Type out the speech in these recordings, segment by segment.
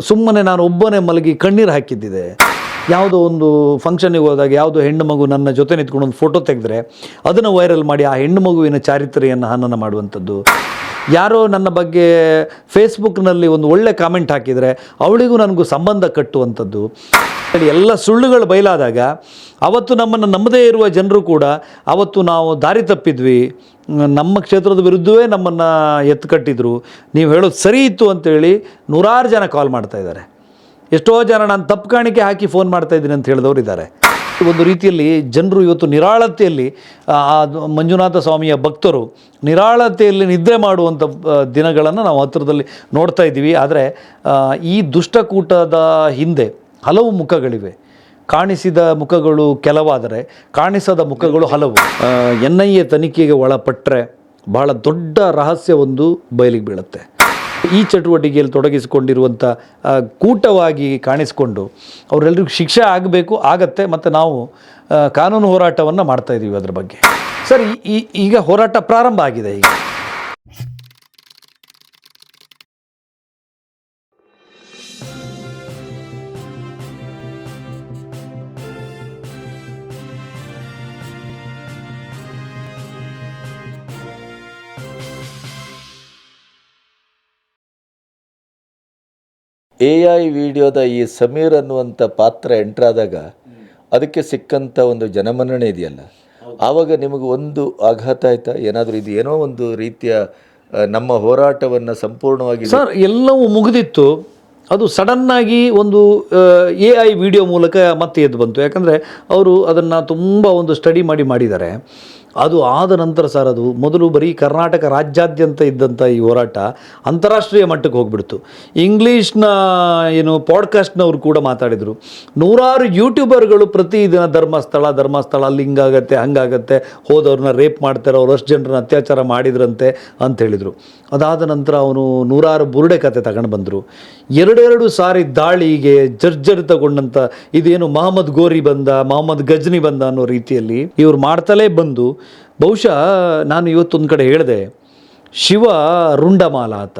ಸುಮ್ಮನೆ ನಾನು ಒಬ್ಬನೇ ಮಲಗಿ ಕಣ್ಣೀರು ಹಾಕಿದ್ದಿದೆ. ಯಾವುದೋ ಒಂದು ಫಂಕ್ಷನಿಗೆ ಹೋದಾಗ ಯಾವುದೋ ಹೆಣ್ಣು ಮಗು ನನ್ನ ಜೊತೆ ನಿಂತ್ಕೊಂಡು ಒಂದು ಫೋಟೋ ತೆಗೆದ್ರೆ ಅದನ್ನು ವೈರಲ್ ಮಾಡಿ ಆ ಹೆಣ್ಣು ಮಗುವಿನ ಚಾರಿತ್ರೆಯನ್ನು ಹನನ ಮಾಡುವಂಥದ್ದು. ಯಾರೋ ನನ್ನ ಬಗ್ಗೆ ಫೇಸ್ಬುಕ್ನಲ್ಲಿ ಒಂದು ಒಳ್ಳೆ ಕಾಮೆಂಟ್ ಹಾಕಿದರೆ ಅವಳಿಗೂ ನನಗೂ ಸಂಬಂಧ ಕಟ್ಟುವಂಥದ್ದು. ಎಲ್ಲ ಸುಳ್ಳುಗಳು ಬಯಲಾದಾಗ ಅವತ್ತು ನಮ್ಮನ್ನು ನಮ್ಮದೇ ಇರುವ ಜನರು ಕೂಡ ಅವತ್ತು ನಾವು ದಾರಿ ತಪ್ಪಿದ್ವಿ. ನಮ್ಮ ಕ್ಷೇತ್ರದ ವಿರುದ್ಧವೇ ನಮ್ಮನ್ನು ಎತ್ತು ಕಟ್ಟಿದ್ರು. ನೀವು ಹೇಳೋದು ಸರಿ ಇತ್ತು ಅಂತೇಳಿ ನೂರಾರು ಜನ ಕಾಲ್ ಮಾಡ್ತಾ ಇದ್ದಾರೆ. ಎಷ್ಟೋ ಜನ ನಾನು ತಪ್ಪು ಕಾಣಿಕೆ ಹಾಕಿ ಫೋನ್ ಮಾಡ್ತಾ ಇದ್ದೀನಿ ಅಂತ ಹೇಳಿದವರು ಇದ್ದಾರೆ. ಒಂದು ರೀತಿಯಲ್ಲಿ ಜನರು ಇವತ್ತು ನಿರಾಳತೆಯಲ್ಲಿ ಮಂಜುನಾಥ ಸ್ವಾಮಿಯ ಭಕ್ತರು ನಿರಾಳತೆಯಲ್ಲಿ ನಿದ್ರೆ ಮಾಡುವಂಥ ದಿನಗಳನ್ನು ನಾವು ಹತ್ತಿರದಲ್ಲಿ ನೋಡ್ತಾ ಇದ್ದೀವಿ. ಆದರೆ ಈ ದುಷ್ಟಕೂಟದ ಹಿಂದೆ ಹಲವು ಮುಖಗಳಿವೆ. ಕಾಣಿಸಿದ ಮುಖಗಳು ಕೆಲವಾದರೆ, ಕಾಣಿಸದ ಮುಖಗಳು ಹಲವು. ಎನ್ ಐ ಎ ತನಿಖೆಗೆ ಒಳಪಟ್ಟರೆ ಬಹಳ ದೊಡ್ಡ ರಹಸ್ಯ ಒಂದು ಬಯಲಿಗೆ ಬೀಳುತ್ತೆ. ಈ ಚಟುವಟಿಕೆಯಲ್ಲಿ ತೊಡಗಿಸಿಕೊಂಡಿರುವಂಥ ಕೂಟವಾಗಿ ಕಾಣಿಸಿಕೊಂಡು ಅವರೆಲ್ಲರಿಗೂ ಶಿಕ್ಷೆ ಆಗಬೇಕು, ಆಗತ್ತೆ, ಮತ್ತು ನಾವು ಕಾನೂನು ಹೋರಾಟವನ್ನು ಮಾಡ್ತಾ ಇದ್ದೀವಿ ಅದರ ಬಗ್ಗೆ. ಸರ್, ಈ, ಈಗ ಹೋರಾಟ ಪ್ರಾರಂಭ ಆಗಿದೆ ಈಗ. ಎ ಐ ವಿಡಿಯೋದ ಈ ಸಮೀರ್ ಅನ್ನುವಂಥ ಪಾತ್ರ ಎಂಟ್ರಾದಾಗ ಅದಕ್ಕೆ ಸಿಕ್ಕಂಥ ಒಂದು ಜನಮನ್ನಣೆ ಇದೆಯಲ್ಲ? ಆವಾಗ ನಿಮಗೆ ಒಂದು ಆಘಾತ ಆಯ್ತಾ? ಏನಾದರೂ ಇದು ಏನೋ ಒಂದು ರೀತಿಯ ನಮ್ಮ ಹೋರಾಟವನ್ನು ಸಂಪೂರ್ಣವಾಗಿ ಸರ್, ಎಲ್ಲವೂ ಮುಗಿದಿತ್ತು. ಅದು ಸಡನ್ನಾಗಿ ಒಂದು ಎ ಐ ವಿಡಿಯೋ ಮೂಲಕ ಮತ್ತೆ ಎದ್ದು ಬಂತು. ಯಾಕಂದರೆ ಅವರು ಅದನ್ನು ತುಂಬ ಒಂದು ಸ್ಟಡಿ ಮಾಡಿ ಮಾಡಿದ್ದಾರೆ. ಅದು ಆದ ನಂತರ ಸರ್ ಅದು ಮೊದಲು ಬರೀ ಕರ್ನಾಟಕ ರಾಜ್ಯಾದ್ಯಂತ ಇದ್ದಂಥ ಈ ಹೋರಾಟ ಅಂತಾರಾಷ್ಟ್ರೀಯ ಮಟ್ಟಕ್ಕೆ ಹೋಗ್ಬಿಡ್ತು. ಇಂಗ್ಲೀಷ್ನ, ಏನು, ಪಾಡ್ಕಾಸ್ಟ್ನವರು ಕೂಡ ಮಾತಾಡಿದರು. ನೂರಾರು ಯೂಟ್ಯೂಬರ್ಗಳು ಪ್ರತಿದಿನ ಧರ್ಮಸ್ಥಳ ಧರ್ಮಸ್ಥಳ ಅಲ್ಲಿ ಹಿಂಗಾಗತ್ತೆ, ಹಂಗಾಗತ್ತೆ, ಹೋದವ್ರನ್ನ ರೇಪ್ ಮಾಡ್ತಾರೆ, ಅವ್ರು ಅಷ್ಟು ಜನರನ್ನ ಅತ್ಯಾಚಾರ ಮಾಡಿದ್ರಂತೆ ಅಂತ ಹೇಳಿದರು. ಅದಾದ ನಂತರ ಅವನು ನೂರಾರು ಬುರುಡೆ ಕತೆ ತಗೊಂಡು ಬಂದರು. ಎರಡೆರಡು ಸಾರಿ ದಾಳಿಗೆ ಜರ್ಜರ್ ತಗೊಂಡಂಥ ಇದೇನು ಮಹಮ್ಮದ್ ಗೋರಿ ಬಂದ, ಮಹಮ್ಮದ್ ಗಜ್ನಿ ಬಂದ ಅನ್ನೋ ರೀತಿಯಲ್ಲಿ ಇವ್ರು ಮಾಡ್ತಲೇ ಬಂದು ಬಹುಶಃ ನಾನು ಇವತ್ತೊಂದು ಕಡೆ ಹೇಳಿದೆ ಶಿವ ರುಂಡಮಾಲ ಆತ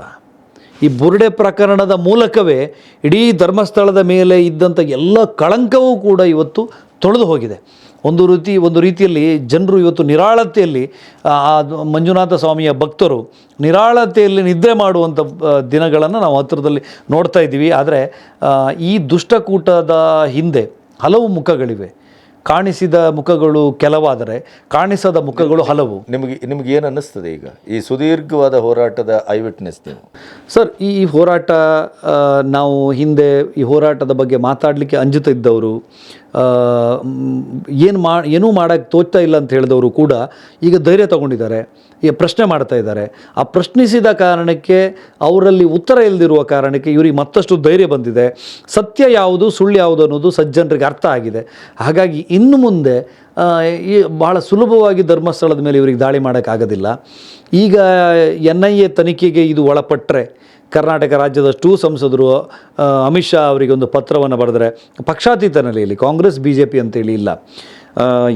ಈ ಬುರುಡೆ ಪ್ರಕರಣದ ಮೂಲಕವೇ ಇಡೀ ಧರ್ಮಸ್ಥಳದ ಮೇಲೆ ಇದ್ದಂಥ ಎಲ್ಲ ಕಳಂಕವೂ ಕೂಡ ಇವತ್ತು ತೊಳೆದು ಹೋಗಿದೆ. ಒಂದು ರೀತಿ ಒಂದು ರೀತಿಯಲ್ಲಿ ಜನರು ಇವತ್ತು ನಿರಾಳತೆಯಲ್ಲಿ ಆ, ಮಂಜುನಾಥ ಸ್ವಾಮಿಯ ಭಕ್ತರು ನಿರಾಳತೆಯಲ್ಲಿ ನಿದ್ರೆ ಮಾಡುವಂಥ ದಿನಗಳನ್ನು ನಾವು ಹತ್ತಿರದಲ್ಲಿ ನೋಡ್ತಾ ಇದ್ದೀವಿ. ಆದರೆ ಈ ದುಷ್ಟಕೂಟದ ಹಿಂದೆ ಹಲವು ಮುಖಗಳಿವೆ. ಕಾಣಿಸಿದ ಮುಖಗಳು ಕೆಲವಾದರೆ ಕಾಣಿಸದ ಮುಖಗಳು ಹಲವು. ನಿಮಗೆ ನಿಮಗೆ ಏನು ಅನ್ನಿಸ್ತದೆ ಈಗ? ಈ ಸುದೀರ್ಘವಾದ ಹೋರಾಟದ ಐ ವಿಟ್ನೆಸ್ ನೀವು. ಸರ್ ಈ ಹೋರಾಟ ನಾವು ಹಿಂದೆ ಈ ಹೋರಾಟದ ಬಗ್ಗೆ ಮಾತಾಡಲಿಕ್ಕೆ ಅಂಜುತ್ತಾ ಇದ್ದವರು ಏನು ಮಾ, ಏನೂ ಮಾಡೋಕ್ಕೆ ತೋಚ್ತಾ ಇಲ್ಲ ಅಂತ ಹೇಳಿದವರು ಕೂಡ ಈಗ ಧೈರ್ಯ ತಗೊಂಡಿದ್ದಾರೆ. ಈಗ ಪ್ರಶ್ನೆ ಮಾಡ್ತಾ ಇದ್ದಾರೆ. ಆ ಪ್ರಶ್ನಿಸಿದ ಕಾರಣಕ್ಕೆ ಅವರಲ್ಲಿ ಉತ್ತರ ಇಲ್ಲದಿರುವ ಕಾರಣಕ್ಕೆ ಇವರಿಗೆ ಮತ್ತಷ್ಟು ಧೈರ್ಯ ಬಂದಿದೆ. ಸತ್ಯ ಯಾವುದು, ಸುಳ್ಳು ಯಾವುದು ಅನ್ನೋದು ಸಜ್ಜನರಿಗೆ ಅರ್ಥ ಆಗಿದೆ. ಹಾಗಾಗಿ ಇನ್ನು ಮುಂದೆ ಈ ಭಾಳ ಸುಲಭವಾಗಿ ಧರ್ಮಸ್ಥಳದ ಮೇಲೆ ಇವರಿಗೆ ದಾಳಿ ಮಾಡೋಕ್ಕಾಗೋದಿಲ್ಲ ಈಗ ಎನ್ ಐ ಎ ತನಿಖೆಗೆ ಇದು ಒಳಪಟ್ಟರೆ ಕರ್ನಾಟಕ ರಾಜ್ಯದಷ್ಟು ಸಂಸದರು ಅಮಿತ್ ಶಾ ಅವರಿಗೆ ಒಂದು ಪತ್ರವನ್ನು ಬರೆದರೆ ಪಕ್ಷಾತೀತ ನೆಲೆಯಲ್ಲಿ ಕಾಂಗ್ರೆಸ್ ಬಿ ಜೆ ಪಿ ಅಂತೇಳಿ ಇಲ್ಲ.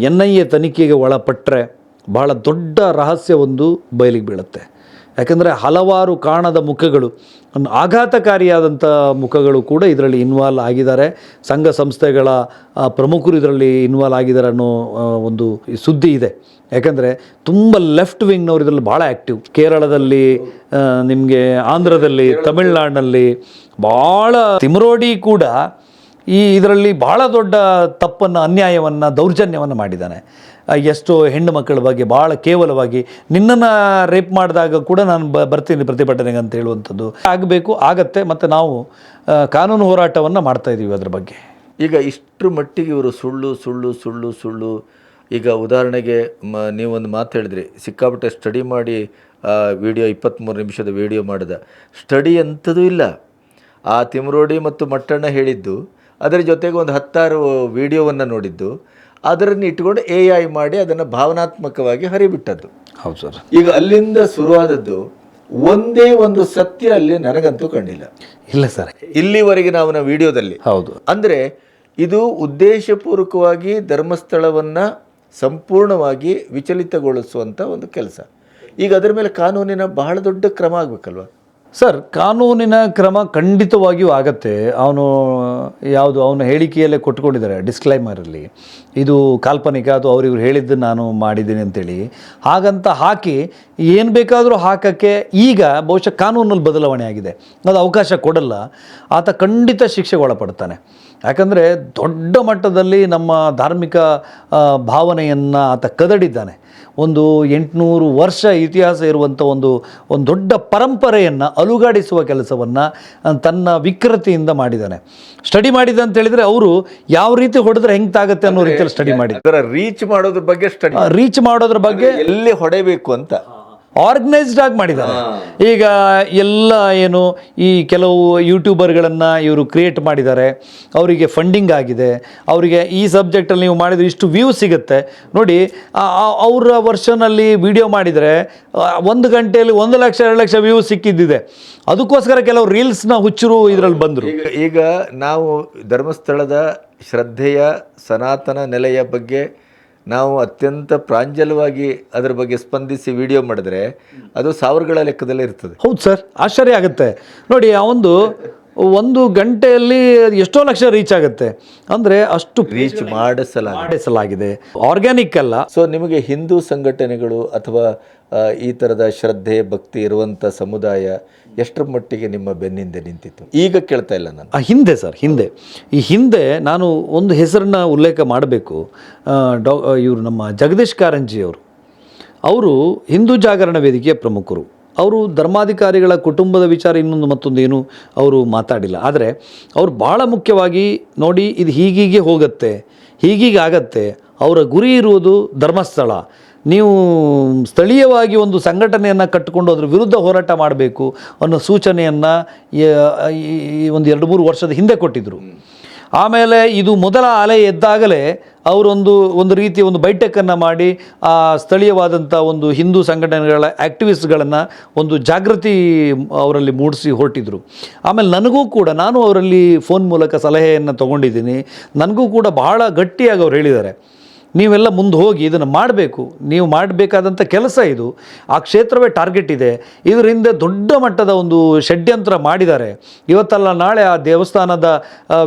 ಎನ್ ಐ ಎ ತನಿಖೆಗೆ ಒಳಪಟ್ಟರೆ ಬಹಳ ದೊಡ್ಡ ರಹಸ್ಯ ಒಂದು ಬಯಲಿಗೆ ಬೀಳುತ್ತೆ. ಯಾಕಂದರೆ ಹಲವಾರು ಕಾಣದ ಮುಖಗಳು ಆಘಾತಕಾರಿಯಾದಂಥ ಮುಖಗಳು ಕೂಡ ಇದರಲ್ಲಿ ಇನ್ವಾಲ್ವ್ ಆಗಿದ್ದಾರೆ. ಸಂಘ ಸಂಸ್ಥೆಗಳ ಪ್ರಮುಖರು ಇದರಲ್ಲಿ ಇನ್ವಾಲ್ವ್ ಆಗಿದ್ದಾರೆ ಅನ್ನೋ ಒಂದು ಸುದ್ದಿ ಇದೆ. ಯಾಕಂದರೆ ತುಂಬ ಲೆಫ್ಟ್ ವಿಂಗ್ನವರು ಇದರಲ್ಲಿ ಭಾಳ ಆ್ಯಕ್ಟಿವ್ ಕೇರಳದಲ್ಲಿ ನಿಮಗೆ ಆಂಧ್ರದಲ್ಲಿ ತಮಿಳ್ನಾಡಿನಲ್ಲಿ ಭಾಳ ತಿಮರೋಡಿ ಕೂಡ ಈ ಇದರಲ್ಲಿ ಭಾಳ ದೊಡ್ಡ ತಪ್ಪನ್ನು ಅನ್ಯಾಯವನ್ನು ದೌರ್ಜನ್ಯವನ್ನು ಮಾಡಿದ್ದಾನೆ. ಎಷ್ಟೋ ಹೆಣ್ಣು ಮಕ್ಕಳ ಬಗ್ಗೆ ಭಾಳ ಕೇವಲವಾಗಿ ನಿನ್ನನ್ನು ರೇಪ್ ಮಾಡಿದಾಗ ಕೂಡ ನಾನು ಬ, ಬರ್ತೀನಿ ಪ್ರತಿಭಟನೆಗೆ ಅಂತ ಹೇಳುವಂಥದ್ದು ಆಗಬೇಕು, ಆಗತ್ತೆ, ಮತ್ತು ನಾವು ಕಾನೂನು ಹೋರಾಟವನ್ನು ಮಾಡ್ತಾ ಇದ್ದೀವಿ ಅದ್ರ ಬಗ್ಗೆ. ಈಗ ಇಷ್ಟರ ಮಟ್ಟಿಗೆ ಇವರು ಸುಳ್ಳು ಸುಳ್ಳು ಸುಳ್ಳು ಸುಳ್ಳು. ಈಗ ಉದಾಹರಣೆಗೆ ಮ, ನೀವೊಂದು ಮಾತು ಹೇಳಿದ್ರಿ, ಸಿಕ್ಕಾಪಟ್ಟೆ ಸ್ಟಡಿ ಮಾಡಿ ವಿಡಿಯೋ ಇಪ್ಪತ್ತ್ಮೂರು ನಿಮಿಷದ ವಿಡಿಯೋ ಮಾಡಿದ. ಸ್ಟಡಿ ಅಂಥದ್ದು ಇಲ್ಲ. ಆ ತಿಮರೋಡಿ ಮತ್ತು ಮಟ್ಟಣ್ಣ ಹೇಳಿದ್ದು, ಅದರ ಜೊತೆಗೆ ಒಂದು ಹತ್ತಾರು ವಿಡಿಯೋವನ್ನು ನೋಡಿದ್ದು. ಅದನ್ನು ಇಟ್ಕೊಂಡು ಎ ಐ ಮಾಡಿ ಅದನ್ನು ಭಾವನಾತ್ಮಕವಾಗಿ ಹರಿಬಿಟ್ಟದ್ದು. ಹೌದು ಸರ್. ಈಗ ಅಲ್ಲಿಂದ ಶುರುವಾದದ್ದು ಒಂದೇ ಒಂದು ಸತ್ಯ ಅಲ್ಲಿ ನನಗಂತೂ ಕಂಡಿಲ್ಲ. ಇಲ್ಲ ಸರ್. ಇಲ್ಲಿವರೆಗೆ ನಾವು ನಮ್ಮ ವಿಡಿಯೋದಲ್ಲಿ ಹೌದು. ಅಂದರೆ ಇದು ಉದ್ದೇಶಪೂರ್ವಕವಾಗಿ ಧರ್ಮಸ್ಥಳವನ್ನು ಸಂಪೂರ್ಣವಾಗಿ ವಿಚಲಿತಗೊಳಿಸುವಂಥ ಒಂದು ಕೆಲಸ. ಈಗ ಅದರ ಮೇಲೆ ಕಾನೂನಿನ ಬಹಳ ದೊಡ್ಡ ಕ್ರಮ ಆಗಬೇಕಲ್ವ? ಸರ್, ಕಾನೂನಿನ ಕ್ರಮ ಖಂಡಿತವಾಗಿಯೂ ಆಗತ್ತೆ. ಅವನು, ಯಾವುದು, ಅವನ ಹೇಳಿಕೆಯಲ್ಲೇ ಕೊಟ್ಕೊಂಡಿದ್ದಾರೆ ಡಿಸ್ಕ್ಲೈಮರಲ್ಲಿ ಇದು ಕಾಲ್ಪನಿಕ, ಅದು ಅವರಿವ್ರು ಹೇಳಿದ್ದು ನಾನು ಮಾಡಿದ್ದೀನಿ ಅಂತೇಳಿ. ಹಾಗಂತ ಹಾಕಿ, ಏನು ಬೇಕಾದರೂ ಹಾಕೋಕ್ಕೆ ಈಗ ಬಹುಶಃ ಕಾನೂನಲ್ಲಿ ಬದಲಾವಣೆ ಆಗಿದೆ. ಅದು ಅವಕಾಶ ಕೊಡಲ್ಲ. ಆತ ಖಂಡಿತ ಶಿಕ್ಷೆಗೆ ಒಳಪಡ್ತಾನೆ ಯಾಕಂದರೆ ದೊಡ್ಡ ಮಟ್ಟದಲ್ಲಿ ನಮ್ಮ ಧಾರ್ಮಿಕ ಭಾವನೆಯನ್ನು ಆತ ಕದಡಿದ್ದಾನೆ. ಒಂದು ಎಂಟುನೂರು ವರ್ಷ ಇತಿಹಾಸ ಇರುವಂಥ ಒಂದು ಒಂದು ದೊಡ್ಡ ಪರಂಪರೆಯನ್ನು ಅಲುಗಾಡಿಸುವ ಕೆಲಸವನ್ನು ತನ್ನ ವಿಕೃತಿಯಿಂದ ಮಾಡಿದ್ದಾನೆ. ಸ್ಟಡಿ ಮಾಡಿದ ಅಂತ ಹೇಳಿದರೆ ಅವರು ಯಾವ ರೀತಿ ಹೊಡೆದ್ರೆ ಹೆಂಗೆ ತಾಗುತ್ತೆ ಅನ್ನೋ ರೀತಿಯಲ್ಲಿ ಸ್ಟಡಿ ಮಾಡಿದ್ದಾರೆ ರೀಚ್ ಮಾಡೋದ್ರ ಬಗ್ಗೆ ಸ್ಟಡಿ ರೀಚ್ ಮಾಡೋದ್ರ ಬಗ್ಗೆ ಎಲ್ಲಿ ಹೊಡೆಯಬೇಕು ಅಂತ. ಆರ್ಗನೈಸ್ಡ್ ಆಗಿ ಮಾಡಿದ್ದಾರೆ. ಈಗ ಎಲ್ಲ ಏನು ಈ ಕೆಲವು ಯೂಟ್ಯೂಬರ್ಗಳನ್ನು ಇವರು ಕ್ರಿಯೇಟ್ ಮಾಡಿದ್ದಾರೆ. ಅವರಿಗೆ ಫಂಡಿಂಗ್ ಆಗಿದೆ. ಅವರಿಗೆ ಈ ಸಬ್ಜೆಕ್ಟಲ್ಲಿ ನೀವು ಮಾಡಿದ್ರೆ ಇಷ್ಟು ವ್ಯೂ ಸಿಗುತ್ತೆ. ನೋಡಿ ಅವರ ವರ್ಷನಲ್ಲಿ ವಿಡಿಯೋ ಮಾಡಿದರೆ ಒಂದು ಗಂಟೆಯಲ್ಲಿ ಒಂದು ಲಕ್ಷ ಎರಡು ಲಕ್ಷ ವ್ಯೂ ಸಿಕ್ಕಿದ್ದಿದೆ. ಅದಕ್ಕೋಸ್ಕರ ಕೆಲವು ರೀಲ್ಸ್ನ ಹುಚ್ಚರು ಇದರಲ್ಲಿ ಬಂದರು. ಈಗ ನಾವು ಧರ್ಮಸ್ಥಳದ ಶ್ರದ್ಧೆಯ ಸನಾತನ ನೆಲೆಯ ಬಗ್ಗೆ ನಾವು ಅತ್ಯಂತ ಪ್ರಾಂಜಲವಾಗಿ ಅದರ ಬಗ್ಗೆ ಸ್ಪಂದಿಸಿ ವಿಡಿಯೋ ಮಾಡಿದ್ರೆ ಅದು ಸಾವಿರಗಳ ಲೆಕ್ಕದಲ್ಲಿ ಇರ್ತದೆ. ಹೌದು ಸರ್ ಆಶ್ಚರ್ಯ ಆಗುತ್ತೆ. ನೋಡಿ ಆ ಒಂದು ಒಂದು ಗಂಟೆಯಲ್ಲಿ ಎಷ್ಟೋ ಲಕ್ಷ ರೀಚ್ ಆಗುತ್ತೆ. ಅಂದರೆ ಅಷ್ಟು ರೀಚ್ ಮಾಡಿಸಲಾಗ ಮಾಡಿಸಲಾಗಿದೆ. ಆರ್ಗ್ಯಾನಿಕ್ ಅಲ್ಲ. ಸೊ ನಿಮಗೆ ಹಿಂದೂ ಸಂಘಟನೆಗಳು ಅಥವಾ ಈ ಥರದ ಶ್ರದ್ಧೆ, ಭಕ್ತಿ ಇರುವಂಥ ಸಮುದಾಯ ಎಷ್ಟರ ಮಟ್ಟಿಗೆ ನಿಮ್ಮ ಬೆನ್ನಿಂದೆ ನಿಂತಿತ್ತು? ಈಗ ಕೇಳ್ತಾ ಇಲ್ಲ ನಾನು. ಹಿಂದೆ ಸರ್, ಹಿಂದೆ. ಈ ಹಿಂದೆ ನಾನು ಒಂದು ಹೆಸರನ್ನ ಉಲ್ಲೇಖ ಮಾಡಬೇಕು. ಡಾ, ಇವರು ನಮ್ಮ ಜಗದೀಶ್ ಕಾರಂಜಿ ಅವರು. ಅವರು ಹಿಂದೂ ಜಾಗರಣ ವೇದಿಕೆಯ ಪ್ರಮುಖರು. ಅವರು ಧರ್ಮಾಧಿಕಾರಿಗಳ ಕುಟುಂಬದ ವಿಚಾರ ಇನ್ನೊಂದು ಮತ್ತೊಂದು ಏನು ಅವರು ಮಾತಾಡಿಲ್ಲ. ಆದರೆ ಅವರು ಭಾಳ ಮುಖ್ಯವಾಗಿ ನೋಡಿ ಇದು ಹೀಗೀಗೆ ಹೋಗುತ್ತೆ, ಹೀಗೀಗೆ ಆಗತ್ತೆ. ಅವರ ಗುರಿ ಇರುವುದು ಧರ್ಮಸ್ಥಳ. ನೀವು ಸ್ಥಳೀಯವಾಗಿ ಒಂದು ಸಂಘಟನೆಯನ್ನು ಕಟ್ಟಿಕೊಂಡು ಅದರ ವಿರುದ್ಧ ಹೋರಾಟ ಮಾಡಬೇಕು ಅನ್ನೋ ಸೂಚನೆಯನ್ನು, ಈ ಒಂದು ಎರಡು ಮೂರು ವರ್ಷದ ಹಿಂದೆ ಕೊಟ್ಟಿದ್ದರು ಆಮೇಲೆ ಇದು ಮೊದಲ ಅಲೆ ಎದ್ದಾಗಲೇ ಅವರೊಂದು, ಒಂದು ರೀತಿಯ ಒಂದು ಬೈಟೆಕನ್ನು ಮಾಡಿ ಆ ಸ್ಥಳೀಯವಾದಂಥ ಒಂದು ಹಿಂದೂ ಸಂಘಟನೆಗಳ ಆ್ಯಕ್ಟಿವಿಸ್ಟ್ಗಳನ್ನು ಒಂದು ಜಾಗೃತಿ ಅವರಲ್ಲಿ ಮೂಡಿಸಿ ಹೊರಟಿದ್ರು. ಆಮೇಲೆ ನನಗೂ ಕೂಡ, ನಾನು ಅವರಲ್ಲಿ ಫೋನ್ ಮೂಲಕ ಸಲಹೆಯನ್ನು ತೊಗೊಂಡಿದ್ದೀನಿ. ನನಗೂ ಕೂಡ ಬಹಳ ಗಟ್ಟಿಯಾಗಿ ಅವ್ರು ಹೇಳಿದ್ದಾರೆ. ನೀವೆಲ್ಲ ಮುಂದೆ ಹೋಗಿ ಇದನ್ನು ಮಾಡಬೇಕು. ನೀವು ಮಾಡಬೇಕಾದಂಥ ಕೆಲಸ ಇದು. ಆ ಕ್ಷೇತ್ರವೇ ಟಾರ್ಗೆಟ್ ಇದೆ. ಇದರಿಂದ ದೊಡ್ಡ ಮಟ್ಟದ ಒಂದು ಷಡ್ಯಂತ್ರ ಮಾಡಿದ್ದಾರೆ. ಇವತ್ತಲ್ಲ ನಾಳೆ ಆ ದೇವಸ್ಥಾನದ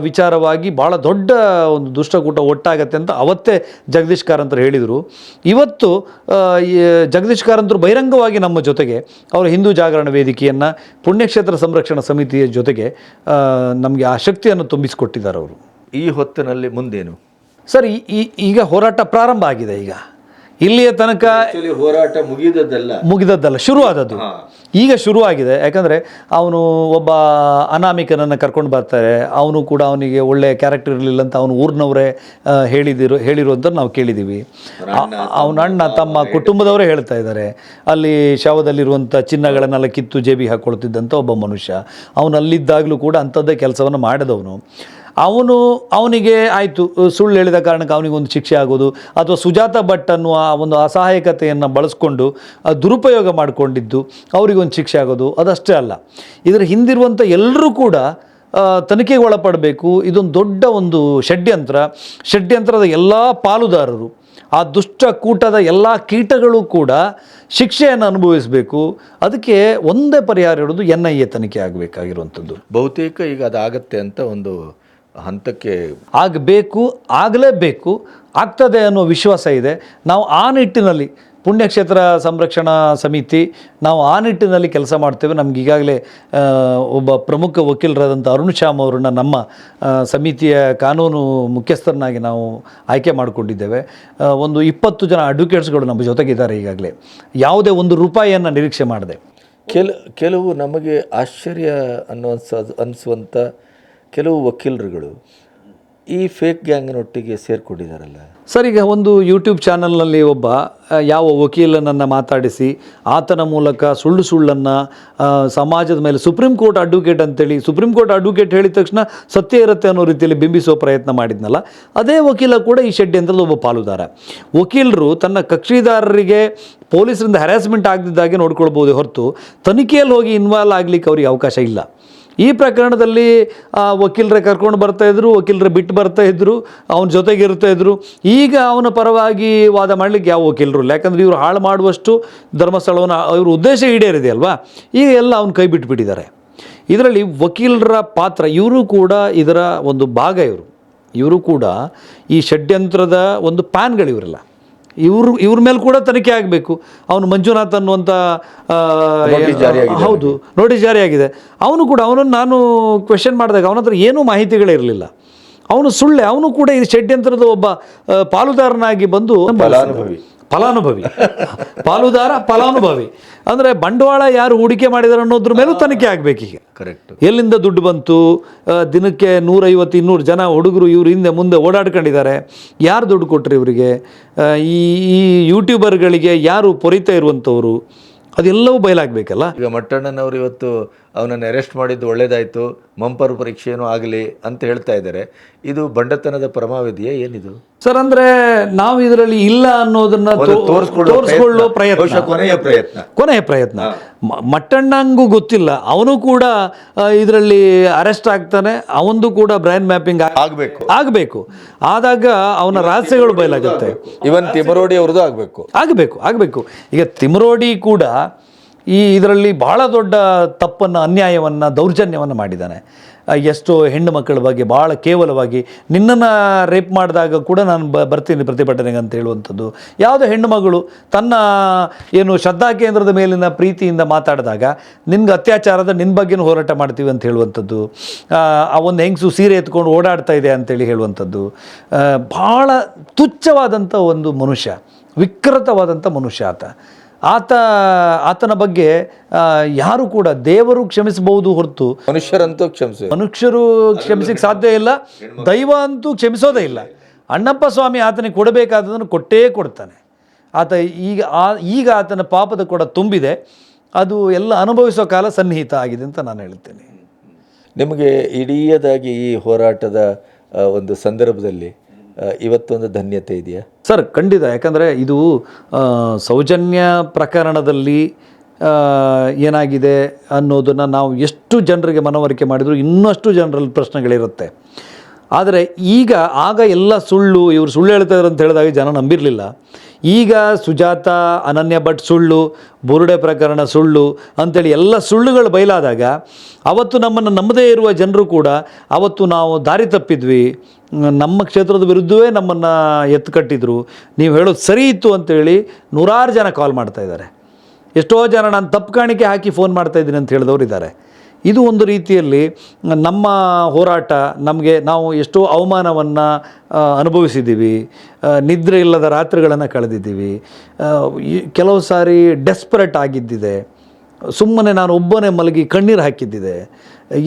ವಿಚಾರವಾಗಿ ಭಾಳ ದೊಡ್ಡ ಒಂದು ದುಷ್ಟಕೂಟ ಒಟ್ಟಾಗತ್ತೆ ಅಂತ ಅವತ್ತೇ ಜಗದೀಶ್ ಕಾರಂತರು ಹೇಳಿದರು. ಇವತ್ತು ಜಗದೀಶ್ ಕಾರಂತರು ಬಹಿರಂಗವಾಗಿ ನಮ್ಮ ಜೊತೆಗೆ, ಅವರ ಹಿಂದೂ ಜಾಗರಣ ವೇದಿಕೆಯನ್ನು, ಪುಣ್ಯಕ್ಷೇತ್ರ ಸಂರಕ್ಷಣಾ ಸಮಿತಿಯ ಜೊತೆಗೆ ನಮಗೆ ಆ ಶಕ್ತಿಯನ್ನು ತುಂಬಿಸಿಕೊಟ್ಟಿದ್ದಾರೆ ಅವರು. ಈ ಹೊತ್ತಿನಲ್ಲಿ ಮುಂದೇನು? ಸರ್ ಈ- ಈಗ ಹೋರಾಟ ಪ್ರಾರಂಭ ಆಗಿದೆ ಈಗ. ಇಲ್ಲಿಯ ತನಕ ಹೋರಾಟ ಮುಗಿದದ್ದಲ್ಲ. ಮುಗಿದದ್ದಲ್ಲ ಶುರು ಆದದ್ದು ಈಗ ಶುರು ಆಗಿದೆ ಯಾಕಂದರೆ ಅವನು ಒಬ್ಬ ಅನಾಮಿಕನನ್ನು ಕರ್ಕೊಂಡು ಬರ್ತಾರೆ. ಅವನು ಕೂಡ ಅವನಿಗೆ ಒಳ್ಳೆಯ ಕ್ಯಾರೆಕ್ಟರ್ ಇರಲಿಲ್ಲ ಅಂತ ಅವನು ಊರಿನವರೇ ಹೇಳಿದಿರು ಹೇಳಿರುವಂತ ನಾವು ಕೇಳಿದ್ದೀವಿ ಅವನ ಅಣ್ಣ ತಮ್ಮ ಕುಟುಂಬದವರೇ ಹೇಳ್ತಾ ಇದ್ದಾರೆ. ಅಲ್ಲಿ ಶವದಲ್ಲಿರುವಂಥ ಚಿನ್ನಗಳನ್ನೆಲ್ಲ ಕಿತ್ತು ಜೇಬಿ ಹಾಕ್ಕೊಳ್ತಿದ್ದಂಥ ಒಬ್ಬ ಮನುಷ್ಯ. ಅವನಲ್ಲಿದ್ದಾಗಲೂ ಕೂಡ ಅಂಥದ್ದೇ ಕೆಲಸವನ್ನು ಮಾಡಿದವನು. ಅವನು, ಅವನಿಗೆ ಆಯಿತು ಸುಳ್ಳು ಹೇಳಿದ ಕಾರಣಕ್ಕೆ ಅವನಿಗೆ ಒಂದು ಶಿಕ್ಷೆ ಆಗೋದು, ಅಥವಾ ಸುಜಾತ ಭಟ್ ಅನ್ನುವ ಆ ಒಂದು ಅಸಹಾಯಕತೆಯನ್ನು ಬಳಸ್ಕೊಂಡು ದುರುಪಯೋಗ ಮಾಡಿಕೊಂಡಿದ್ದು ಅವರಿಗೊಂದು ಶಿಕ್ಷೆ ಆಗೋದು, ಅದಷ್ಟೇ ಅಲ್ಲ. ಇದರ ಹಿಂದಿರುವಂಥ ಎಲ್ಲರೂ ಕೂಡ ತನಿಖೆಗೆ ಒಳಪಡಬೇಕು, ಇದೊಂದು ದೊಡ್ಡ ಒಂದು ಷಡ್ಯಂತ್ರ. ಷಡ್ಯಂತ್ರದ ಎಲ್ಲ ಪಾಲುದಾರರು, ಆ ದುಷ್ಟ ಕೂಟದ ಎಲ್ಲ ಕೀಟಗಳು ಕೂಡ ಶಿಕ್ಷೆಯನ್ನು ಅನುಭವಿಸಬೇಕು. ಅದಕ್ಕೆ ಒಂದೇ ಪರಿಹಾರ ಇರೋದು ಎನ್ ಐ ಎ ತನಿಖೆ ಆಗಬೇಕಾಗಿರುವಂಥದ್ದು. ಬಹುತೇಕ ಈಗ ಅದಾಗತ್ತೆ ಅಂತ ಒಂದು ಹಂತಕ್ಕೆ ಆಗಬೇಕು ಆಗಲೇಬೇಕು ಆಗ್ತದೆ ಅನ್ನೋ ವಿಶ್ವಾಸ ಇದೆ. ನಾವು ಆ ನಿಟ್ಟಿನಲ್ಲಿ ಪುಣ್ಯಕ್ಷೇತ್ರ ಸಂರಕ್ಷಣಾ ಸಮಿತಿ ನಾವು ಆ ನಿಟ್ಟಿನಲ್ಲಿ ಕೆಲಸ ಮಾಡ್ತೇವೆ. ನಮ್ಗೆ ಈಗಾಗಲೇ ಒಬ್ಬ ಪ್ರಮುಖ ವಕೀಲರಾದಂಥ ಅರುಣ್ ಶ್ಯಾಮ್ ಅವರನ್ನು ನಮ್ಮ ಸಮಿತಿಯ ಕಾನೂನು ಮುಖ್ಯಸ್ಥರನ್ನಾಗಿ ನಾವು ಆಯ್ಕೆ ಮಾಡಿಕೊಂಡಿದ್ದೇವೆ. ಒಂದು ಇಪ್ಪತ್ತು ಜನ ಅಡ್ವೊಕೇಟ್ಸ್ಗಳು ನಮ್ಮ ಜೊತೆಗಿದ್ದಾರೆ ಈಗಾಗಲೇ. ಯಾವುದೇ ಒಂದು ರೂಪಾಯಿಯನ್ನು ನಿರೀಕ್ಷೆ ಮಾಡಿದೆ. ಕೆಲ ಕೆಲವು ನಮಗೆ ಆಶ್ಚರ್ಯ ಅನ್ನೋ ಅನಿಸುವಂಥ ಕೆಲವು ವಕೀಲರುಗಳು ಈ ಫೇಕ್ ಗ್ಯಾಂಗ್ನೊಟ್ಟಿಗೆ ಸೇರಿಕೊಂಡಿದ್ದಾರಲ್ಲ. ಸರ್, ಈಗ ಒಂದು ಯೂಟ್ಯೂಬ್ ಚಾನಲ್ನಲ್ಲಿ ಒಬ್ಬ ಯಾವ ವಕೀಲನನ್ನು ಮಾತಾಡಿಸಿ, ಆತನ ಮೂಲಕ ಸುಳ್ಳು ಸುಳ್ಳನ್ನು ಸಮಾಜದ ಮೇಲೆ ಸುಪ್ರೀಂ ಕೋರ್ಟ್ ಅಡ್ವೊಕೇಟ್ ಅಂತೇಳಿ ಸುಪ್ರೀಂ ಕೋರ್ಟ್ ಅಡ್ವೊಕೇಟ್ ಹೇಳಿದ ತಕ್ಷಣ ಸತ್ಯ ಇರುತ್ತೆ ಅನ್ನೋ ರೀತಿಯಲ್ಲಿ ಬಿಂಬಿಸುವ ಪ್ರಯತ್ನ ಮಾಡಿದ್ನಲ್ಲ, ಅದೇ ವಕೀಲ ಕೂಡ ಈ ಷಡ್ಯಂತ್ರದ ಒಬ್ಬ ಪಾಲುದಾರ. ವಕೀಲರು ತನ್ನ ಕಕ್ಷಿದಾರರಿಗೆ ಪೊಲೀಸರಿಂದ ಹ್ಯಾರಾಸ್ಮೆಂಟ್ ಆಗದಿದ್ದಾಗೆ ನೋಡ್ಕೊಳ್ಬೋದು ಹೊರತು ತನಿಖೆಯಲ್ಲಿ ಹೋಗಿ ಇನ್ವಾಲ್ವ್ ಆಗಲಿಕ್ಕೆ ಅವರಿಗೆ ಅವಕಾಶ ಇಲ್ಲ. ಈ ಪ್ರಕರಣದಲ್ಲಿ ವಕೀಲರೇ ಕರ್ಕೊಂಡು ಬರ್ತಾ ಇದ್ರು, ವಕೀಲರೇ ಬಿಟ್ಟು ಬರ್ತಾ ಇದ್ರು, ಅವನ ಜೊತೆಗೆ ಇರ್ತಾ ಇದ್ರು. ಈಗ ಅವನ ಪರವಾಗಿ ವಾದ ಮಾಡಲಿಕ್ಕೆ ಯಾವ ವಕೀಲರು ಯಾಕಂದ್ರೆ ಇವರು ಹಾಳು ಮಾಡುವಷ್ಟು ಧರ್ಮಸ್ಥಳವನ್ನು ಇವ್ರ ಉದ್ದೇಶ ಈಡೇರಿದೆ ಅಲ್ವಾ ಈಗ ಎಲ್ಲ ಅವನ ಕೈ ಬಿಟ್ಟುಬಿಟ್ಟಿದ್ದಾರೆ ಇದರಲ್ಲಿ ವಕೀಲರ ಪಾತ್ರ, ಇವರು ಕೂಡ ಇದರ ಒಂದು ಭಾಗ ಇವರು. ಇವರು ಕೂಡ ಈ ಷಡ್ಯಂತ್ರದ ಒಂದು ಪ್ಯಾನ್ಗಳು ಇವರೆಲ್ಲ ಇವರು ಇವ್ರ ಮೇಲೆ ಕೂಡ ತನಿಖೆ ಆಗಬೇಕು. ಅವನು ಮಂಜುನಾಥ್ ಅನ್ನುವಂಥ ಹೌದು ನೋಟಿಸ್ ಜಾರಿಯಾಗಿದೆ ಅವನು ಕೂಡ ಅವನನ್ನು ನಾನು ಕ್ವೆಶನ್ ಮಾಡಿದಾಗ ಅವನ ಹತ್ರ ಏನೂ ಮಾಹಿತಿಗಳೇ ಇರಲಿಲ್ಲ. ಅವನು ಸುಳ್ಳೆ ಅವನು ಕೂಡ ಈ ಷಡ್ಯಂತ್ರದ ಒಬ್ಬ ಪಾಲುದಾರನಾಗಿ ಬಂದು ಫಲಾನುಭವಿ. ಪಾಲುದಾರ ಫಲಾನುಭವಿ. ಅಂದರೆ ಬಂಡವಾಳ ಯಾರು ಹೂಡಿಕೆ ಮಾಡಿದಾರೆ ಅನ್ನೋದ್ರ ಮೇಲೂ ತನಿಖೆ ಆಗಬೇಕೀಗ ಕರೆಕ್ಟ್ ಎಲ್ಲಿಂದ ದುಡ್ಡು ಬಂತು? ದಿನಕ್ಕೆ ನೂರೈವತ್ತು ಇನ್ನೂರು ಜನ ಹುಡುಗರು ಇವ್ರು ಹಿಂದೆ ಮುಂದೆ ಓಡಾಡ್ಕೊಂಡಿದ್ದಾರೆ. ಯಾರು ದುಡ್ಡು ಕೊಟ್ಟರು ಇವರಿಗೆ? ಈ ಈ ಯೂಟ್ಯೂಬರ್ಗಳಿಗೆ ಯಾರು ಪೊರಿತಾ ಇರುವಂಥವ್ರು? ಅದೆಲ್ಲವೂ ಬಯಲಾಗಬೇಕಲ್ಲ? ಈಗ ಮಟ್ಟಣ್ಣನವರು ಇವತ್ತು ಅವನನ್ನು ಅರೆಸ್ಟ್ ಮಾಡಿದ್ದು ಒಳ್ಳೇದಾಯಿತು ಮಂಪರು ಪರೀಕ್ಷೆಯೂ ಆಗಲಿ ಅಂತ ಹೇಳ್ತಾ ಇದ್ದಾರೆ. ಇದು ಬಂಡತನದ ಪರಮಾವಧಿಯೇ ಏನಿದು? ಸರ್ ಅಂದ್ರೆ ನಾವು ಇದರಲ್ಲಿ ಇಲ್ಲ ಅನ್ನೋದನ್ನ ತೋರಿಸ್ಕೊಳ್ಳೋ ಪ್ರಯತ್ನ. ಕೊನೆಯ ಪ್ರಯತ್ನ. ಕೊನೆಯ ಪ್ರಯತ್ನ. ಮಟ್ಟಣ್ಣಂಗೂ ಗೊತ್ತಿಲ್ಲ. ಅವನು ಕೂಡ ಇದರಲ್ಲಿ ಅರೆಸ್ಟ್ ಆಗ್ತಾನೆ. ಅವನದು ಕೂಡ ಬ್ರೈನ್ ಮ್ಯಾಪಿಂಗ್ ಆಗಬೇಕು. ಆಗಬೇಕು. ಆದಾಗ ಅವನ ರಹಸ್ಯಗಳು ಬಯಲಾಗುತ್ತೆ. ಇವನ್ ತಿಮರೋಡಿ ಅವ್ರದ್ದು ಆಗಬೇಕು. ಆಗಬೇಕು ಆಗಬೇಕು. ಈಗ ತಿಮರೋಡಿ ಕೂಡ ಈ ಇದರಲ್ಲಿ ಬಹಳ ದೊಡ್ಡ ತಪ್ಪನ್ನು ಅನ್ಯಾಯವನ್ನು ದೌರ್ಜನ್ಯವನ್ನು ಮಾಡಿದ್ದಾನೆ. ಎಷ್ಟೋ ಹೆಣ್ಣು ಮಕ್ಕಳ ಬಗ್ಗೆ ಭಾಳ ಕೇವಲವಾಗಿ ನಿನ್ನನ್ನು ರೇಪ್ ಮಾಡಿದಾಗ ಕೂಡ ನಾನು ಬ ಬರ್ತೀನಿ ಪ್ರತಿಭಟನೆಗೆ ಅಂತ ಹೇಳುವಂಥದ್ದು. ಯಾವುದೋ ಹೆಣ್ಣು ಮಗಳು ತನ್ನ ಏನು ಶ್ರದ್ಧಾ ಕೇಂದ್ರದ ಮೇಲಿನ ಪ್ರೀತಿಯಿಂದ ಮಾತಾಡಿದಾಗ ನಿನ್ಗೆ ಅತ್ಯಾಚಾರದ ನಿನ್ನ ಬಗ್ಗೆನೂ ಹೋರಾಟ ಮಾಡ್ತೀವಿ ಅಂತ ಹೇಳುವಂಥದ್ದು. ಆ, ಒಂದು ಹೆಂಗಸು ಸೀರೆ ಎತ್ಕೊಂಡು ಓಡಾಡ್ತಾ ಇದೆ ಅಂತೇಳಿ ಹೇಳುವಂಥದ್ದು. ಭಾಳ ತುಚ್ಛವಾದಂಥ ಒಂದು ಮನುಷ್ಯ ವಿಕೃತವಾದಂಥ ಮನುಷ್ಯ ಆತ. ಆತ ಆತನ ಬಗ್ಗೆ ಯಾರು ಕೂಡ ದೇವರು ಕ್ಷಮಿಸಬಹುದು ಹೊರತು ಮನುಷ್ಯರಂತೂ ಕ್ಷಮಿಸ. ಮನುಷ್ಯರು ಕ್ಷಮಿಸಕ್ಕೆ ಸಾಧ್ಯ ಇಲ್ಲ ದೈವ ಅಂತೂ ಕ್ಷಮಿಸೋದೇ ಇಲ್ಲ. ಅಣ್ಣಪ್ಪ ಸ್ವಾಮಿ ಆತನಿಗೆ ಕೊಡಬೇಕಾದದನ್ನು ಕೊಟ್ಟೇ ಕೊಡ್ತಾನೆ. ಆತ ಈಗ ಆ ಈಗ ಆತನ ಪಾಪದ ಕೂಡ ತುಂಬಿದೆ. ಅದು ಎಲ್ಲ ಅನುಭವಿಸೋ ಕಾಲ ಸನ್ನಿಹಿತ ಆಗಿದೆ ಅಂತ ನಾನು ಹೇಳ್ತೇನೆ. ನಿಮಗೆ ಇಡೀಯದಾಗಿ ಈ ಹೋರಾಟದ ಒಂದು ಸಂದರ್ಭದಲ್ಲಿ ಇವತ್ತೊಂದು ಧನ್ಯತೆ ಇದೆಯಾ? ಸರ್, ಖಂಡಿತ. ಯಾಕಂದರೆ ಇದು ಸೌಜನ್ಯ ಪ್ರಕರಣದಲ್ಲಿ ಏನಾಗಿದೆ ಅನ್ನೋದನ್ನು ನಾವು ಎಷ್ಟು ಜನರಿಗೆ ಮನವರಿಕೆ ಮಾಡಿದರೂ ಇನ್ನಷ್ಟು ಜನರಲ್ಲಿ ಪ್ರಶ್ನೆಗಳಿರುತ್ತೆ. ಆದರೆ ಈಗ ಆಗ ಎಲ್ಲ ಸುಳ್ಳು, ಇವರು ಸುಳ್ಳು ಹೇಳ್ತಾ ಅಂತ ಹೇಳಿದಾಗ ಜನ ನಂಬಿರಲಿಲ್ಲ. ಈಗ ಸುಜಾತ, ಅನನ್ಯ ಭಟ್ ಸುಳ್ಳು, ಬುರುಡೆ ಪ್ರಕರಣ ಸುಳ್ಳು ಅಂತೇಳಿ ಎಲ್ಲ ಸುಳ್ಳುಗಳು ಬಯಲಾದಾಗ ಅವತ್ತು ನಮ್ಮನ್ನು ನಮ್ಮದೇ ಇರುವ ಜನರು ಕೂಡ ಅವತ್ತು ನಾವು ದಾರಿ ತಪ್ಪಿದ್ವಿ. ನಮ್ಮ ಕ್ಷೇತ್ರದ ವಿರುದ್ಧವೇ ನಮ್ಮನ್ನು ಎತ್ತು ಕಟ್ಟಿದ್ರು. ನೀವು ಹೇಳೋದು ಸರಿ ಇತ್ತು ಅಂತೇಳಿ ನೂರಾರು ಜನ ಕಾಲ್ ಮಾಡ್ತಾಯಿದ್ದಾರೆ ಎಷ್ಟೋ ಜನ ನಾನು ತಪ್ಪು ಕಾಣಿಕೆ ಹಾಕಿ ಫೋನ್ ಮಾಡ್ತಾಯಿದ್ದೀನಿ ಅಂತ ಹೇಳಿದವರು ಇದ್ದಾರೆ. ಇದು ಒಂದು ರೀತಿಯಲ್ಲಿ ನಮ್ಮ ಹೋರಾಟ, ನಮಗೆ ನಾವು ಎಷ್ಟೋ ಅವಮಾನವನ್ನು ಅನುಭವಿಸಿದ್ದೀವಿ ನಿದ್ರೆ ಇಲ್ಲದ ರಾತ್ರಿಗಳನ್ನು ಕಳೆದಿದ್ದೀವಿ ಕೆಲವು ಸಾರಿ ಡೆಸ್ಪರೇಟ್ ಆಗಿದ್ದಿದೆ. ಸುಮ್ಮನೆ ನಾನು ಒಬ್ಬನೇ ಮಲಗಿ ಕಣ್ಣೀರು ಹಾಕಿದ್ದಿದೆ.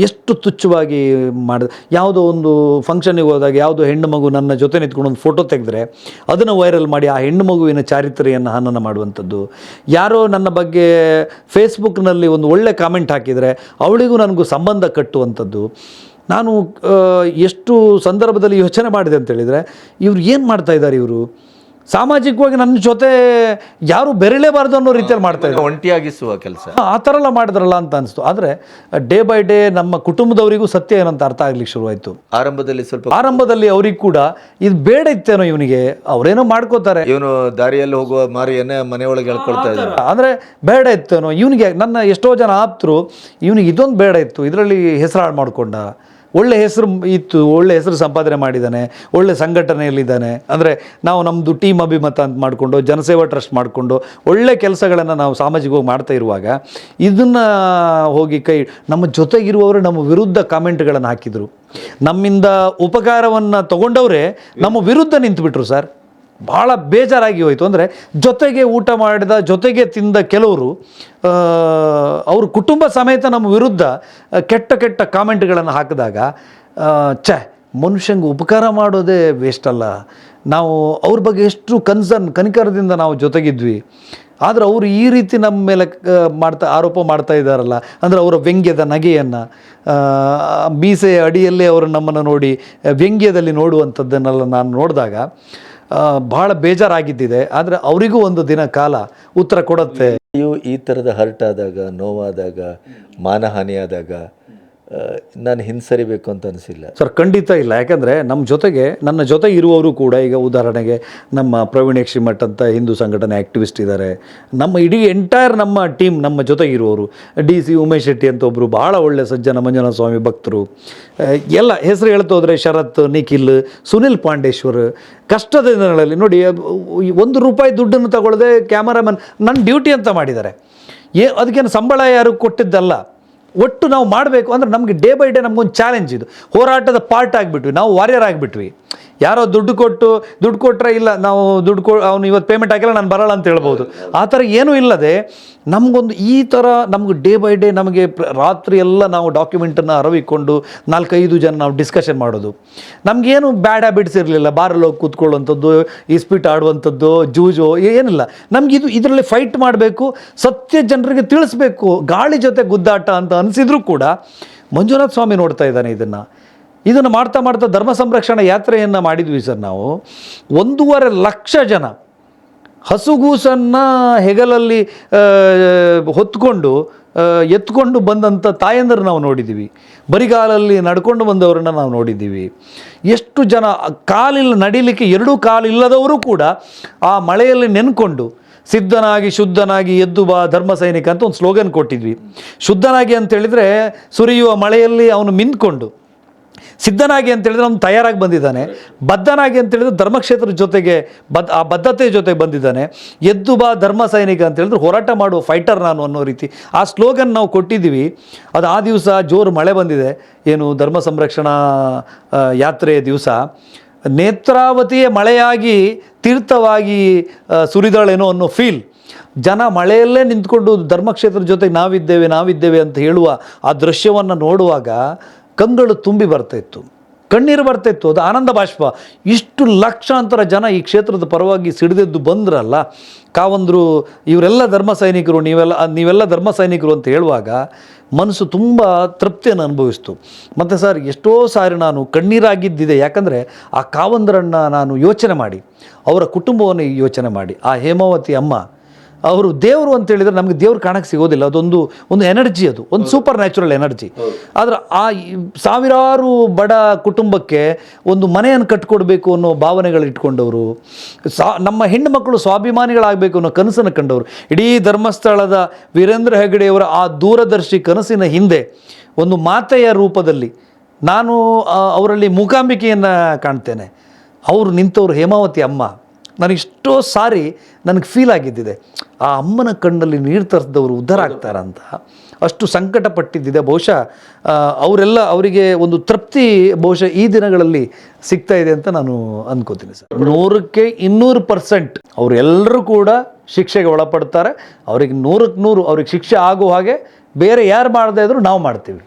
ಎಷ್ಟು ತುಚ್ಛವಾಗಿ ಮಾಡಿದ ಯಾವುದೋ ಒಂದು ಫಂಕ್ಷನಿಗೆ ಹೋದಾಗ ಯಾವುದೋ ಹೆಣ್ಣು ಮಗು ನನ್ನ ಜೊತೆ ನಿಂತ್ಕೊಂಡು ಒಂದು ಫೋಟೋ ತೆಗೆದ್ರೆ ಅದನ್ನು ವೈರಲ್ ಮಾಡಿ ಆ ಹೆಣ್ಣು ಮಗುವಿನ ಚಾರಿತ್ರೆಯನ್ನು ಹನನ ಮಾಡುವಂಥದ್ದು. ಯಾರೋ ನನ್ನ ಬಗ್ಗೆ ಫೇಸ್ಬುಕ್ನಲ್ಲಿ ಒಂದು ಒಳ್ಳೆ ಕಾಮೆಂಟ್ ಹಾಕಿದರೆ ಅವಳಿಗೂ ನನಗೂ ಸಂಬಂಧ ಕಟ್ಟುವಂಥದ್ದು. ನಾನು ಎಷ್ಟು ಸಂದರ್ಭದಲ್ಲಿ ಯೋಚನೆ ಮಾಡಿದೆ ಅಂತೇಳಿದರೆ ಇವ್ರು ಏನು ಮಾಡ್ತಾ ಇದ್ದಾರೆ ಇವರು? ಸಾಮಾಜಿಕವಾಗಿ ನನ್ನ ಜೊತೆ ಯಾರು ಬೆರಳೇಬಾರ್ದು ಅನ್ನೋ ರೀತಿಯಲ್ಲಿ ಮಾಡ್ತಾ ಇದ್ದಾರೆ. ಒಂಟಿಯಾಗಿಸುವ ಕೆಲಸ. ಆ ಥರ ಎಲ್ಲ ಮಾಡಿದ್ರಲ್ಲ ಅಂತ ಅನಿಸ್ತು. ಆದರೆ ಡೇ ಬೈ ಡೇ ನಮ್ಮ ಕುಟುಂಬದವರಿಗೂ ಸತ್ಯ ಏನಂತ ಅರ್ಥ ಆಗ್ಲಿಕ್ಕೆ ಶುರುವಾಯಿತು. ಆರಂಭದಲ್ಲಿ ಸ್ವಲ್ಪ ಆರಂಭದಲ್ಲಿ ಅವ್ರಿಗೆ ಕೂಡ ಇದು ಬೇಡ ಇತ್ತೇನೋ ಇವನಿಗೆ ಅವರೇನೋ ಮಾಡ್ಕೋತಾರೆ. ಇವನು ದಾರಿಯಲ್ಲಿ ಹೋಗುವ ಮಾರಿಯನ್ನೇ ಮನೆಯೊಳಗೆ ಹೇಳ್ಕೊಳ್ತಾ ಇದ್ದಾರೆ ಅಂದರೆ ಬೇಡ ಇತ್ತೇನೋ. ಇವನಿಗೆ ನನ್ನ ಎಷ್ಟೋ ಜನ ಆಪ್ತರು ಇವನಿಗೆ ಇದೊಂದು ಬೇಡ ಇತ್ತು ಇದರಲ್ಲಿ ಹೆಸರು ಹಾಳು ಮಾಡಿಕೊಂಡ ಒಳ್ಳೆ ಹೆಸರು ಇತ್ತು, ಒಳ್ಳೆ ಹೆಸರು ಸಂಪಾದನೆ ಮಾಡಿದ್ದಾನೆ, ಒಳ್ಳೆ ಸಂಘಟನೆಯಲ್ಲಿದ್ದಾನೆ. ಅಂದರೆ ನಾವು ನಮ್ಮದು ಟೀಮ್ ಅಭಿಮತ ಅಂತ ಮಾಡಿಕೊಂಡು, ಜನಸೇವಾ ಟ್ರಸ್ಟ್ ಮಾಡಿಕೊಂಡು, ಒಳ್ಳೆ ಕೆಲಸಗಳನ್ನು ನಾವು ಸಾಮಾಜಿಕವಾಗಿ ಮಾಡ್ತಾ ಇರುವಾಗ ಇದನ್ನು ಹೋಗಿ ಕೈ, ನಮ್ಮ ಜೊತೆಗಿರುವವರು ನಮ್ಮ ವಿರುದ್ಧ ಕಾಮೆಂಟ್ಗಳನ್ನು ಹಾಕಿದರು. ನಮ್ಮಿಂದ ಉಪಕಾರವನ್ನು ತಗೊಂಡವರೇ ನಮ್ಮ ವಿರುದ್ಧ ನಿಂತುಬಿಟ್ರು ಸರ್. ಭಾಳ ಬೇಜಾರಾಗಿ ಹೋಯಿತು. ಅಂದರೆ ಜೊತೆಗೆ ಊಟ ಮಾಡಿದ, ಜೊತೆಗೆ ತಿಂದ ಕೆಲವರು ಅವರು ಕುಟುಂಬ ಸಮೇತ ನಮ್ಮ ವಿರುದ್ಧ ಕೆಟ್ಟ ಕೆಟ್ಟ ಕಾಮೆಂಟ್ಗಳನ್ನು ಹಾಕಿದಾಗ ಛೆ, ಮನುಷ್ಯಂಗೆ ಉಪಕಾರ ಮಾಡೋದೇ ವೇಸ್ಟ್ ಅಲ್ಲ. ನಾವು ಅವ್ರ ಬಗ್ಗೆ ಎಷ್ಟು ಕನ್ಸರ್ನ್ ಕನಿಕರದಿಂದ ನಾವು ಜೊತೆಗಿದ್ವಿ. ಆದರೆ ಅವರು ಈ ರೀತಿ ನಮ್ಮ ಮೇಲೆ ಮಾಡ್ತಾ, ಆರೋಪ ಮಾಡ್ತಾ ಇದ್ದಾರಲ್ಲ. ಅಂದರೆ ಅವರ ವ್ಯಂಗ್ಯದ ನಗೆಯನ್ನು ಮೀಸೆಯ ಅಡಿಯಲ್ಲೇ ಅವರು ನಮ್ಮನ್ನು ನೋಡಿ, ವ್ಯಂಗ್ಯದಲ್ಲಿ ನೋಡುವಂಥದ್ದನ್ನೆಲ್ಲ ನಾನು ನೋಡಿದಾಗ ಬಹಳ ಬೇಜಾರಾಗಿದ್ದಿದೆ. ಆದರೆ ಅವರಿಗೂ ಒಂದು ದಿನ ಕಾಲ ಉತ್ತರ ಕೊಡುತ್ತೆ. ನೀವು ಈ ಥರದ ಹರ್ಟ್ ಆದಾಗ, ನೋವಾದಾಗ ಮಾನಹಾನಿಯಾದಾಗ ನಾನು ಹಿಂಸರಿಬೇಕು ಅಂತ ಅನಿಸಿಲ್ಲ. ಸರ್ ಖಂಡಿತ ಇಲ್ಲ. ಯಾಕಂದರೆ ನಮ್ಮ ಜೊತೆಗೆ, ನನ್ನ ಜೊತೆ ಇರುವವರು ಕೂಡ, ಈಗ ಉದಾಹರಣೆಗೆ ನಮ್ಮ ಪ್ರವೀಣ್ ಯಕ್ಷಿಮಠ್ ಅಂತ ಹಿಂದೂ ಸಂಘಟನೆ ಆ್ಯಕ್ಟಿವಿಸ್ಟ್ ಇದ್ದಾರೆ ನಮ್ಮ ಇಡೀ ಎಂಟೈರ್ ನಮ್ಮ ಟೀಮ್ ನಮ್ಮ ಜೊತೆ ಇರುವವರು, ಡಿ ಸಿ ಉಮೇಶ್ ಶೆಟ್ಟಿ ಅಂತ ಒಬ್ಬರು ಭಾಳ ಒಳ್ಳೆ ಸಜ್ಜನ ಮಂಜುನಾಥ ಸ್ವಾಮಿ ಭಕ್ತರು ಎಲ್ಲ ಹೆಸರು ಹೇಳ್ತಾ ಹೋದರೆ ಶರತ್, ನಿಖಿಲ್, ಸುನಿಲ್ ಪಾಂಡೇಶ್ವರ್, ಕಷ್ಟದ ದಿನಗಳಲ್ಲಿ ನೋಡಿ ಒಂದು ರೂಪಾಯಿ ದುಡ್ಡನ್ನು ತಗೊಳ್ಳದೆ ಕ್ಯಾಮರಾಮನ್ ನನ್ನ ಡ್ಯೂಟಿ ಅಂತ ಮಾಡಿದ್ದಾರೆ. ಏ, ಅದಕ್ಕೇನು ಸಂಬಳ ಯಾರು ಕೊಟ್ಟಿದ್ದಲ್ಲ? ಒಟ್ಟು ನಾವು ಮಾಡಬೇಕು ಅಂದರೆ ನಮಗೆ ಡೇ ಬೈ ಡೇ ನಮಗೊಂದು ಚಾಲೆಂಜ್ ಇದು. ಹೋರಾಟದ ಪಾರ್ಟ್ ಆಗಿಬಿಟ್ವಿ. ನಾವು ವಾರಿಯರ್ ಆಗಿಬಿಟ್ವಿ. ಯಾರೋ ದುಡ್ಡು ಕೊಟ್ಟು, ದುಡ್ಡು ಕೊಟ್ಟರೆ ಇಲ್ಲ, ನಾವು ದುಡ್ಡು ಕೊ ಅವ್ನು ಇವತ್ತು ಪೇಮೆಂಟ್ ಹಾಕಿಲ್ಲ, ನಾನು ಬರೋಲ್ಲ ಅಂತ ಹೇಳ್ಬೋದು. ಆ ಥರ ಏನೂ ಇಲ್ಲದೆ ನಮಗೊಂದು ಈ ಥರ ನಮ್ಗೆ ಡೇ ಬೈ ಡೇ ನಮಗೆ ರಾತ್ರಿ ಎಲ್ಲ ನಾವು ಡಾಕ್ಯುಮೆಂಟನ್ನು ಅರವಿಕೊಂಡು ನಾಲ್ಕೈದು ಜನ ನಾವು ಡಿಸ್ಕಷನ್ ಮಾಡೋದು. ನಮಗೇನು ಬ್ಯಾಡ್ ಹ್ಯಾಬಿಟ್ಸ್ ಇರಲಿಲ್ಲ ಬಾರಲ್ಲಿ ಹೋಗಿ ಕೂತ್ಕೊಳ್ಳುವಂಥದ್ದು ಇಸ್ಪೀಟ್ ಆಡುವಂಥದ್ದು, ಜೂಜು ಏನಿಲ್ಲ. ನಮ್ಗೆ ಇದು ಇದರಲ್ಲಿ ಫೈಟ್ ಮಾಡಬೇಕು, ಸತ್ಯ ಜನರಿಗೆ ತಿಳಿಸ್ಬೇಕು, ಗಾಳಿ ಜೊತೆ ಗುದ್ದಾಟ ಅಂತ ಅನಿಸಿದ್ರು ಕೂಡ ಮಂಜುನಾಥ ಸ್ವಾಮಿ ನೋಡ್ತಾ ಇದ್ದಾನೆ ಇದನ್ನು. ಇದನ್ನು ಮಾಡ್ತಾ ಮಾಡ್ತಾ ಧರ್ಮ ಸಂರಕ್ಷಣಾ ಯಾತ್ರೆಯನ್ನು ಮಾಡಿದ್ವಿ ಸರ್ ನಾವು. ಒಂದೂವರೆ ಲಕ್ಷ ಜನ ಹಸುಗೂಸನ್ನು ಹೆಗಲಲ್ಲಿ ಹೊತ್ಕೊಂಡು ಎತ್ಕೊಂಡು ಬಂದಂಥ ತಾಯಂದರು ನಾವು ನೋಡಿದ್ದೀವಿ ಬರಿಗಾಲಲ್ಲಿ ನಡ್ಕೊಂಡು ಬಂದವರನ್ನ ನಾವು ನೋಡಿದ್ದೀವಿ ಎಷ್ಟು ಜನ ಕಾಲಿಲ್ಲ, ನಡಿಲಿಕ್ಕೆ ಎರಡೂ ಕಾಲಿಲ್ಲದವರು ಕೂಡ ಆ ಮಳೆಯಲ್ಲಿ ನೆನ್ಕೊಂಡು ಸಿದ್ಧನಾಗಿ, ಶುದ್ಧನಾಗಿ ಎದ್ದು ಬಾ ಧರ್ಮ ಸೈನಿಕ ಅಂತ ಒಂದು ಸ್ಲೋಗನ್ ಕೊಟ್ಟಿದ್ವಿ. ಶುದ್ಧನಾಗಿ ಅಂತ ಹೇಳಿದರೆ ಸುರಿಯುವ ಮಳೆಯಲ್ಲಿ ಅವನು ಮಿಂದ್ಕೊಂಡು ಸಿದ್ಧನಾಗಿ ಅಂತ ಹೇಳಿದ್ರೆ ಅವನು ತಯಾರಾಗಿ ಬಂದಿದ್ದಾನೆ. ಬದ್ಧನಾಗಿ ಅಂತ ಹೇಳಿದ್ರೆ ಧರ್ಮಕ್ಷೇತ್ರದ ಜೊತೆಗೆ ಬದ್ ಆ ಬದ್ಧತೆ ಜೊತೆಗೆ ಬಂದಿದ್ದಾನೆ. ಎದ್ದು ಬಾ ಧರ್ಮ ಸೈನಿಕ ಅಂತ ಹೇಳಿದ್ರೆ ಹೋರಾಟ ಮಾಡುವ ಫೈಟರ್ ನಾನು ಅನ್ನೋ ರೀತಿ. ಆ ಸ್ಲೋಗನ್ ನಾವು ಕೊಟ್ಟಿದ್ದೀವಿ. ಅದು ಆ ದಿವಸ ಜೋರು ಮಳೆ ಬಂದಿದೆ. ಏನು ಧರ್ಮ ಸಂರಕ್ಷಣಾ ಯಾತ್ರೆಯ ದಿವಸ. ನೇತ್ರಾವತಿಯೇ ಮಳೆಯಾಗಿ ತೀರ್ಥವಾಗಿ ಸುರಿದಾಳೇನೋ ಅನ್ನೋ ಫೀಲ್ ಜನ ಮಳೆಯಲ್ಲೇ ನಿಂತ್ಕೊಂಡು ಧರ್ಮಕ್ಷೇತ್ರದ ಜೊತೆಗೆ ನಾವಿದ್ದೇವೆ ನಾವಿದ್ದೇವೆ ಅಂತ ಹೇಳುವ ಆ ದೃಶ್ಯವನ್ನು ನೋಡುವಾಗ ಕಂಗಳು ತುಂಬಿ ಬರ್ತಾ ಇತ್ತು. ಕಣ್ಣೀರು ಬರ್ತಾ ಇತ್ತು. ಅದು ಆನಂದ ಬಾಷ್ಪ. ಇಷ್ಟು ಲಕ್ಷಾಂತರ ಜನ ಈ ಕ್ಷೇತ್ರದ ಪರವಾಗಿ ಸಿಡಿದೆದ್ದು ಬಂದ್ರಲ್ಲ, ಕಾವಂದರು, ಇವರೆಲ್ಲ ಧರ್ಮ ಸೈನಿಕರು, ನೀವೆಲ್ಲ ನೀವೆಲ್ಲ ಧರ್ಮ ಸೈನಿಕರು ಅಂತ ಹೇಳುವಾಗ ಮನಸ್ಸು ತುಂಬ ತೃಪ್ತಿಯನ್ನು ಅನುಭವಿಸ್ತು. ಮತ್ತು ಸರ್, ಎಷ್ಟೋ ಸಾರಿ ನಾನು ಕಣ್ಣೀರಾಗಿದ್ದಿದೆ. ಯಾಕಂದರೆ ಆ ಕಾವಂದರನ್ನು ನಾನು ಯೋಚನೆ ಮಾಡಿ, ಅವರ ಕುಟುಂಬವನ್ನು ಯೋಚನೆ ಮಾಡಿ. ಆ ಹೇಮಾವತಿ ಅಮ್ಮ ಅವರು ದೇವರು ಅಂತ ಹೇಳಿದ್ರೆ ನಮಗೆ ದೇವ್ರು ಕಾಣಕ್ಕೆ ಸಿಗೋದಿಲ್ಲ. ಅದೊಂದು ಒಂದು ಎನರ್ಜಿ ಅದು. ಒಂದು ಸೂಪರ್ ನ್ಯಾಚುರಲ್ ಎನರ್ಜಿ ಆದ್ರೆ ಆ ಸಾವಿರಾರು ಬಡ ಕುಟುಂಬಕ್ಕೆ ಒಂದು ಮನೆಯನ್ನು ಕಟ್ಕೊಡ್ಬೇಕು ಅನ್ನೋ ಭಾವನೆಗಳು ಇಟ್ಕೊಂಡವರು ಸಾ ನಮ್ಮ ಹೆಣ್ಣು ಮಕ್ಕಳು ಸ್ವಾಭಿಮಾನಿಗಳಾಗಬೇಕು ಅನ್ನೋ ಕನಸನ್ನು ಕಂಡವರು. ಇಡೀ ಧರ್ಮಸ್ಥಳದ ವೀರೇಂದ್ರ ಹೆಗಡೆಯವರ ಆ ದೂರದರ್ಶಿ ಕನಸಿನ ಹಿಂದೆ ಒಂದು ಮಾತೆಯ ರೂಪದಲ್ಲಿ ನಾನು ಅವರಲ್ಲಿ ಮೂಕಾಂಬಿಕೆಯನ್ನು ಕಾಣ್ತೇನೆ. ಅವರು ನಿಂತವರು ಹೇಮಾವತಿ ಅಮ್ಮ. ನನಗಿಷ್ಟೋ ಸಾರಿ ನನಗೆ ಫೀಲ್ ಆಗಿದ್ದಿದೆ. ಆ ಅಮ್ಮನ ಕಣ್ಣಲ್ಲಿ ನೀರು ತರಿಸಿದವರು ಉದ್ಧಾರ ಆಗ್ತಾರಂತ. ಅಷ್ಟು ಸಂಕಟ ಪಟ್ಟಿದ್ದಿದೆ ಬಹುಶಃ ಅವರೆಲ್ಲ ಅವರಿಗೆ ಒಂದು ತೃಪ್ತಿ ಬಹುಶಃ ಈ ದಿನಗಳಲ್ಲಿ ಸಿಗ್ತಾ ಇದೆ ಅಂತ ನಾನು ಅಂದ್ಕೋತೀನಿ ಸರ್. ನೂರಕ್ಕೆ ಇನ್ನೂರು ಪರ್ಸೆಂಟ್ ಅವರೆಲ್ಲರೂ ಕೂಡ ಶಿಕ್ಷೆಗೆ ಒಳಪಡ್ತಾರೆ. ಅವ್ರಿಗೆ ನೂರಕ್ಕೆ ನೂರು ಅವ್ರಿಗೆ ಶಿಕ್ಷೆ ಆಗೋ ಹಾಗೆ ಬೇರೆ ಯಾರು ಮಾಡದೇ ಇದ್ರೂ ನಾವು ಮಾಡ್ತೀವಿ.